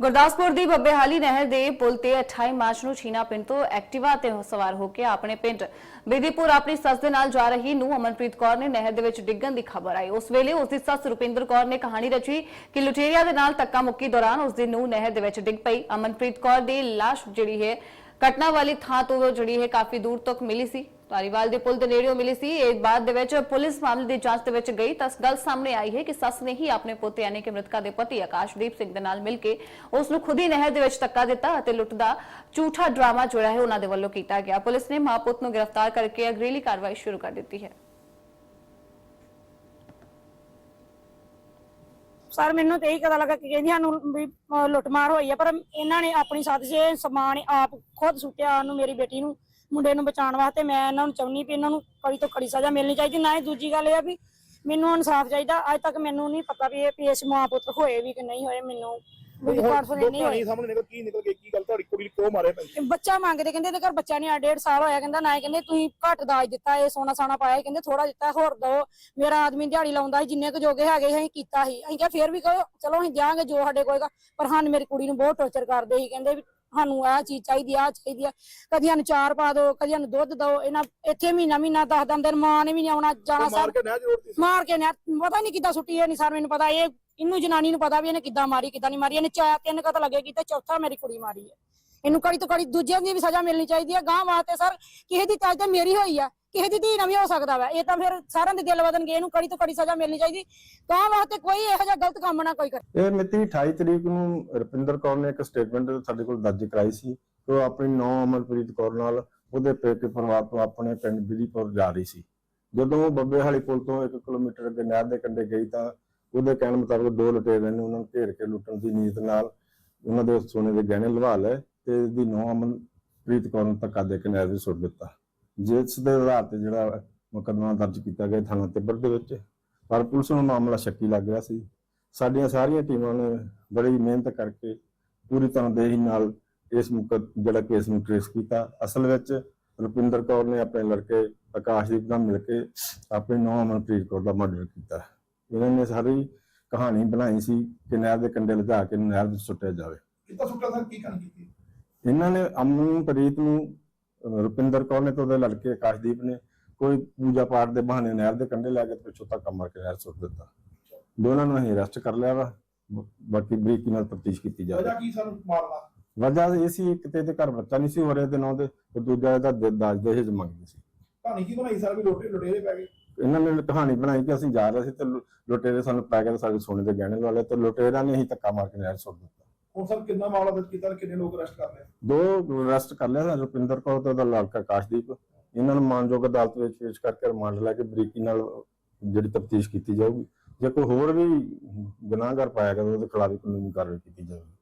ਗੁਰਦਾਸਪੁਰ ਦੀ ਬੱਬੇਹਾਲੀ ਨਹਿਰ ਦੇ ਪੁਲ ਤੇ 28 ਮਾਰਚ ਨੂੰ ਛੀਨਾ ਪਿੰਡ ਤੋਂ ਐਕਟਿਵਾ ਤੇ ਸਵਾਰ ਹੋ ਕੇ ਆਪਣੇ ਪਿੰਡ ਬੇਦੀਪੁਰ ਆਪਣੀ ਸੱਸ ਦੇ ਨਾਲ ਜਾ ਰਹੀ ਨੂੰ ਅਮਨਪ੍ਰੀਤ ਕੌਰ ਨੇ ਨਹਿਰ ਦੇ ਵਿੱਚ ਡਿੱਗਣ ਦੀ ਖਬਰ ਆਈ। ਉਸ ਵੇਲੇ ਉਸ ਦੀ ਸੱਸ ਰੁਪਿੰਦਰ ਕੌਰ ਨੇ ਕਹਾਣੀ ਰਚੀ ਕਿ ਲੁਟੇਰਿਆਂ ਦੇ ਨਾਲ ਧੱਕਾ ਮੁੱਕੀ ਦੌਰਾਨ ਉਸ ਦੀ ਨੂੰ ਨਹਿਰ ਦੇ ਵਿੱਚ ਡਿੱਗ ਪਈ। ਅਮਨਪ੍ਰੀਤ ਕੌਰ ਦੀ ਲਾਸ਼ ਜਿਹੜੀ ਹੈ ਘਟਨਾ ਵਾਲੀ ਥਾਂ ਤੋਂ ਜਿਹੜੀ ਹੈ ਕਾਫੀ ਦੂਰ ਤੱਕ ਮਿਲੀ ਸੀ। ਧਾਰੀਵਾਲ ਦੇ ਪੁਲ ਦੇ ਨੇੜਿਓਂ ਮਿਲੀ ਸੀ। ਇਹ ਬਾਅਦ ਦੇ ਵਿੱਚ ਪੁਲਿਸ ਮਾਮਲੇ ਦੀ ਜਾਂਚ ਦੇ ਵਿੱਚ ਗਈ ਤਾਂ ਗੱਲ ਸਾਹਮਣੇ ਆਈ ਹੈ ਕਿ ਸੱਸ ਨੇ ਹੀ ਆਪਣੇ ਪੁੱਤ ਯਾਨੀ ਕਿ ਮ੍ਰਿਤਕਾ ਦੇ ਪਤੀ ਆਕਾਸ਼ਦੀਪ ਸਿੰਘ ਦੇ ਨਾਲ ਮਿਲ ਕੇ ਉਸ ਨੂੰ ਖੁਦ ਹੀ ਨਹਿਰ ਦੇ ਵਿੱਚ ਧੱਕਾ ਦਿੱਤਾ ਅਤੇ ਲੁੱਟ ਦਾ ਝੂਠਾ ਡਰਾਮਾ ਜਿਹੜਾ ਹੈ ਉਹਨਾਂ ਦੇ ਵੱਲੋਂ ਕੀਤਾ ਗਿਆ। ਪੁਲਿਸ ਨੇ ਮਾਂ ਪੁੱਤ ਨੂੰ ਗ੍ਰਿਫਤਾਰ ਕਰਕੇ ਅਗਰੇਲੀ ਕਾਰਵਾਈ ਸ਼ੁਰੂ ਕਰ ਦਿੱਤੀ ਹੈ। ਸਰ, ਮੈਨੂੰ ਤੇ ਇਹੀ ਪਤਾ ਲੱਗਾ ਕਿ ਕਹਿੰਦੀ ਸਾਨੂੰ ਵੀ, ਅਹ, ਲੁੱਟਮਾਰ ਹੋਈ ਆ, ਪਰ ਇਹਨਾਂ ਨੇ ਆਪਣੀ ਸਾਥ 'ਚ ਸਮਾਨ ਆਪ ਖੁਦ ਸੁੱਟਿਆ ਉਹਨੂੰ, ਮੇਰੀ ਬੇਟੀ ਨੂੰ, ਮੁੰਡੇ ਨੂੰ ਬਚਾਉਣ ਵਾਸਤੇ। ਮੈਂ ਇਹਨਾਂ ਨੂੰ ਚਾਹੁੰਦੀ ਵੀ ਇਹਨਾਂ ਨੂੰ ਕੜੀ ਤੋਂ ਕੜੀ ਸਜ਼ਾ ਮਿਲਣੀ ਚਾਹੀਦੀ। ਨਾ ਹੀ ਦੂਜੀ ਗੱਲ ਇਹ ਆ ਵੀ ਮੈਨੂੰ ਇਨਸਾਫ ਚਾਹੀਦਾ। ਅੱਜ ਤੱਕ ਮੈਨੂੰ ਨਹੀਂ ਪਤਾ ਵੀ ਇਹ, ਵੀ ਇਸ ਮਾਂ ਪੁੱਤ ਹੋਏ ਵੀ ਕਿ ਨਹੀਂ ਹੋਏ, ਮੈਨੂੰ ਵੀ ਕਾਰਫੋਰੇਟ ਨਹੀਂ ਹੋਏ। ਕਹਾਣੀ ਸਾਹਮਣੇ ਨਿਕਲ ਕੀ ਨਿਕਲ ਕੇ ਕੀ ਗੱਲ ਤੁਹਾਡੀ ਕੁੜੀ ਨੂੰ ਕਿਉਂ ਮਾਰਿਆ ਭਾਈ ਤੇ ਬੱਚਾ ਮੰਗਦੇ ਕਹਿੰਦੇ ਇਹਦੇ ਘਰ ਬੱਚਾ ਨਹੀਂ ਆ ਡੇਢ ਸਾਲ ਹੋਇਆ ਕਹਿੰਦਾ ਨਾ ਕਹਿੰਦੇ ਤੁਸੀਂ ਘੱਟ ਦਾਜ ਦਿੱਤਾ ਇਹ ਸੋਨਾ ਸਾਨਾ ਪਾਇਆ ਕਹਿੰਦੇ ਥੋੜਾ ਦਿੱਤਾ ਹੋਰ ਦੋ ਮੇਰਾ ਆਦਮੀ ਦਿਹਾੜੀ ਲਾਉਂਦਾ ਸੀ ਜਿੰਨੇ ਕੁ ਜੋਗੇ ਹੈਗੇ ਅਸੀਂ ਕੀਤਾ ਸੀ। ਅਸੀਂ ਕਿਹਾ ਫੇਰ ਵੀ ਕਹੋ ਚਲੋ ਅਸੀਂ ਦਿਆਂਗੇ ਜੋ ਸਾਡੇ ਕੋਲਗਾ ਪਰ ਸਾਨੂੰ ਮੇਰੀ ਕੁੜੀ ਨੂੰ ਬਹੁਤ ਟੌਰਚਰ ਕਰਦੇ ਸੀ ਕਹਿੰਦੇ ਵੀ ਸਾਨੂੰ ਆਹ ਚੀਜ਼ ਚਾਹੀਦੀ ਆ ਚਾਹੀਦੀ ਆ। ਕਦੀ ਸਾਨੂੰ ਚਾਰ ਪਾ ਦਿਓ ਕਦੀ ਸਾਨੂੰ ਦੁੱਧ ਦਿਓ ਇਹਨਾਂ ਇੱਥੇ ਮਹੀਨਾ ਮਹੀਨਾ ਦਸ ਦਸ ਦਿਨ ਮਾਂ ਨੇ ਵੀ ਨਹੀਂ ਆਉਣਾ ਜਾਣਾ ਮਾਰ ਸਰ ਕੇ ਨਾ ਜੋੜਦੀ ਸੀ। ਮਾਰ ਕੇ ਨੇ ਪਤਾ ਨਹੀਂ ਕਿੱਦਾਂ ਸੁੱਟੀ ਇਹ ਨਹੀਂ ਸਰ ਮੈਨੂੰ ਪਤਾ ਇਹ ਇਹਨੂੰ ਜਨਾਨੀ ਨੂੰ ਪਤਾ ਵੀ ਇਹਨੇ ਕਿੱਦਾਂ ਮਾਰੀ ਕਿੱਦਾਂ ਨਹੀਂ ਮਾਰੀ ਇਹਨੇ ਚਾਰ ਤਿੰਨ ਕਤ ਲੱਗੇ ਕੀਤਾ ਚੌਥਾ ਮੇਰੀ ਕੁੜੀ ਮਾਰੀ ਹੈ। ਇਹਨੂੰ ਕੜੀ ਤੋਂ ਕੜੀ ਦੂਜਿਆਂ ਦੀ ਵੀ ਸਜ਼ਾ ਮਿਲਣੀ ਚਾਹੀਦੀ ਹੈ ਗਾਂ ਵਾਸਤੇ ਸਰ ਕਿਸੇ ਦੀ ਤਾਜ ਤੇ ਮੇਰੀ ਹੋਈ ਆ। ਕਿਸੇ ਦੀ ਧੀ ਨਾ ਵੀ ਹੋ ਸਕਦਾ ਵਾ। ਇਹ ਤਾਂ ਫਿਰ ਸਾਰਿਆਂ ਦੇ ਦਿਲ ਵਧਣਗੇ, ਇਹਨੂੰ ਕੜੀ ਤੋਂ ਕੜੀ ਸਜ਼ਾ ਮਿਲਣੀ ਚਾਹੀਦੀ। ਗਾਂ ਵਾਸਤੇ ਕੋਈ ਇਹੋ ਜਿਹਾ ਗਲਤ ਕੰਮ ਨਾ ਕੋਈ ਕਰੇ। ਇਹ ਮਿਤੀ 28 ਤਰੀਕ ਨੂੰ ਰੁਪਿੰਦਰ ਕੌਰ ਨੇ ਇੱਕ ਸਟੇਟਮੈਂਟ ਸਾਡੇ ਕੋਲ ਦਰਜ ਕਰਾਈ ਸੀ ਕਿ ਉਹ ਆਪਣੀ ਨੌ ਅਮਰਪ੍ਰੀਤ ਕੌਰ ਨਾਲ ਉਹਦੇ ਪੇਕੇ ਪਰਿਵਾਰ ਤੋਂ ਆਪਣੇ ਪਿੰਡ ਬਿਧੀਪੁਰ ਜਾ ਰਹੀ ਸੀ। ਜਦੋਂ ਉਹ ਬੱਬੇ ਵਾਲੀ ਪੁਲ ਤੋਂ 1 ਕਿਲੋਮੀਟਰ ਅੱਗੇ ਨਹਿਰ ਦੇ ਕੰਢੇ ਗਈ ਤਾਂ ਉਹਦੇ ਕਹਿਣ ਮੁਤਾਬਕ ਦੋ ਲੁਟੇਰੇ ਨੇ ਉਹਨਾਂ ਨੂੰ ਘੇਰ ਕੇ ਲੁੱਟਣ ਦੀ ਨੀਅਤ ਨਾਲ ਉਹਨਾਂ ਦੇ ਸੋਨੇ ਦੇ ਗਹਿਣੇ ਲਵਾ ਲਏ ਤੇ ਇਹਦੀ ਨੌ ਅਮਨਪ੍ਰੀਤ ਕੌਰ ਨੂੰ ਧੱਕਾ ਦੇ ਕੇ ਨਹਿਰ ਵਿੱਚ ਸੁੱਟ ਦਿੱਤਾ। ਜਿਸ ਦੇ ਆਧਾਰ ਤੇ ਜਿਹੜਾ ਮੁਕੱਦਮਾ ਦਰਜ ਕੀਤਾ ਗਿਆ ਥਾਣਾ ਤਿੱਬੜ ਦੇ ਵਿੱਚ ਪਰ ਪੁਲਿਸ ਨੂੰ ਮਾਮਲਾ ਸ਼ੱਕੀ ਲੱਗ ਰਿਹਾ ਸੀ। ਸਾਡੀਆਂ ਸਾਰੀਆਂ ਟੀਮਾਂ ਨੇ ਬੜੀ ਮਿਹਨਤ ਕਰਕੇ ਪੂਰੀ ਤਰ੍ਹਾਂ ਦੇਹੀ ਨਾਲ ਇਸ ਮੁਕੱਦ ਜਿਹੜਾ ਕੇਸ ਨੂੰ ਟ੍ਰੇਸ ਕੀਤਾ। ਅਸਲ ਵਿੱਚ ਰੁਪਿੰਦਰ ਕੌਰ ਨੇ ਆਪਣੇ ਲੜਕੇ ਆਕਾਸ਼ਦੀਪ ਨਾਲ ਮਿਲ ਕੇ ਆਪਣੇ ਨੌਂ ਅਮਨਪ੍ਰੀਤ ਕੌਰ ਦਾ ਮਰਡਰ ਕੀਤਾ। ਇਹਨਾਂ ਨੇ ਸਾਰੀ ਕਹਾਣੀ ਬਣਾਈ ਸੀ ਕਿ ਨਹਿਰ ਦੇ ਕੰਢੇ ਲਿਜਾ ਕੇ ਨਹਿਰ ਵਿੱਚ ਸੁੱਟਿਆ ਜਾਵੇ। ਕਿੱਦਾਂ ਸੁੱਟਿਆ ਸਰ? ਕੀ ਕਹਾਣੀ ਕੀਤੀ? ਇਹਨਾਂ ਨੇ ਅਮਨਪ੍ਰੀਤ ਨੂੰ ਰੁਪਿੰਦਰ ਕੌਰ ਨੇ ਤੇ ਉਹਦੇ ਲੜਕੇ ਆਕਾਸ਼ਦੀਪ ਨੇ ਕੋਈ ਪੂਜਾ ਪਾਠ ਦੇ ਬਹਾਨੇ ਨਹਿਰ ਦੇ ਕੰਢੇ ਲੈ ਕੇ ਪਿੱਛੋਂ ਧੱਕਾ ਮਾਰ ਕੇ ਨਹਿਰ ਸੁੱਟ ਦਿੱਤਾ। ਦੋਨਾਂ ਨੂੰ ਅਸੀਂ ਅਰੈਸਟ ਕਰ ਲਿਆ ਵਾ। ਬਾਕੀ ਬਰੀਕੀ ਨਾਲ ਤਫਤੀਸ਼ ਕੀਤੀ ਕੀ ਸਰ ਮਾਰਨਾ? ਵਜ੍ਹਾ ਇਹ ਸੀ ਇੱਕ ਤੇ ਘਰ ਬੱਚਾ ਨਹੀਂ ਸੀ ਹੋ ਰਿਹਾ ਤੇ ਨੌ ਦੇ ਤੇ ਦੂਜਾ ਇਹਦਾ ਦ- ਦਾਜ ਦਹੇਜ ਮੰਗਦੀ ਸੀ। ਕਹਾਣੀ ਕੀ ਬਣਾਈ? ਸਰ ਵੀ ਲੋਟੇ ਲੁਟੇਰੇ ਪੈ ਗਏ। ਇਹਨਾਂ ਨੇ ਕਹਾਣੀ ਬਣਾਈ ਕਿ ਅਸੀਂ ਜਾ ਰਹੇ ਸੀ ਤੇ ਲੁਟੇਰੇ ਸਾਨੂੰ ਪੈ ਗਏ ਸਾਡੇ ਸੋਨੇ ਦੇ ਗਹਿਣੇ ਵਾਲੇ ਤੇ ਲੁਟੇਰਾਂ ਨੇ ਹੀ ਧੱਕਾ ਮਾਰ ਕੇ ਨਹਿਰ ਸੁੱਟ ਦਿੱਤਾ। ਹੁਣ ਸਰ ਕਿੰਨਾ ਮਾਮਲਾ ਦਰਜ ਕੀਤਾ ਤੇ ਕਿੰਨੇ ਲੋਕ ਅਰੈਸਟ ਕਰ ਲਏ? ਦੋ ਅਰੈਸਟ ਕਰ ਲਿਆ ਰੁਪਿੰਦਰ ਕੌਰ ਤੇ ਉਹਦਾ ਲੜਕਾ ਆਕਾਸ਼ਦੀਪ। ਇਹਨਾਂ ਨੂੰ ਮਾਨਯੋਗ ਅਦਾਲਤ ਵਿੱਚ ਪੇਸ਼ ਕਰਕੇ ਰਿਮਾਂਡ ਲੈ ਕੇ ਬਰੀਕੀ ਨਾਲ ਜਿਹੜੀ ਤਫਤੀਸ਼ ਕੀਤੀ ਜਾਊਗੀ। ਜੇ ਕੋਈ ਹੋਰ ਵੀ ਗੁਨਾਹਗਰ ਪਾਇਆ ਗਿਆ ਉਹਦੇ ਖਿਲਾਫ ਕਾਨੂੰਨੀ ਕਾਰਵਾਈ ਕੀਤੀ ਜਾਊਗੀ।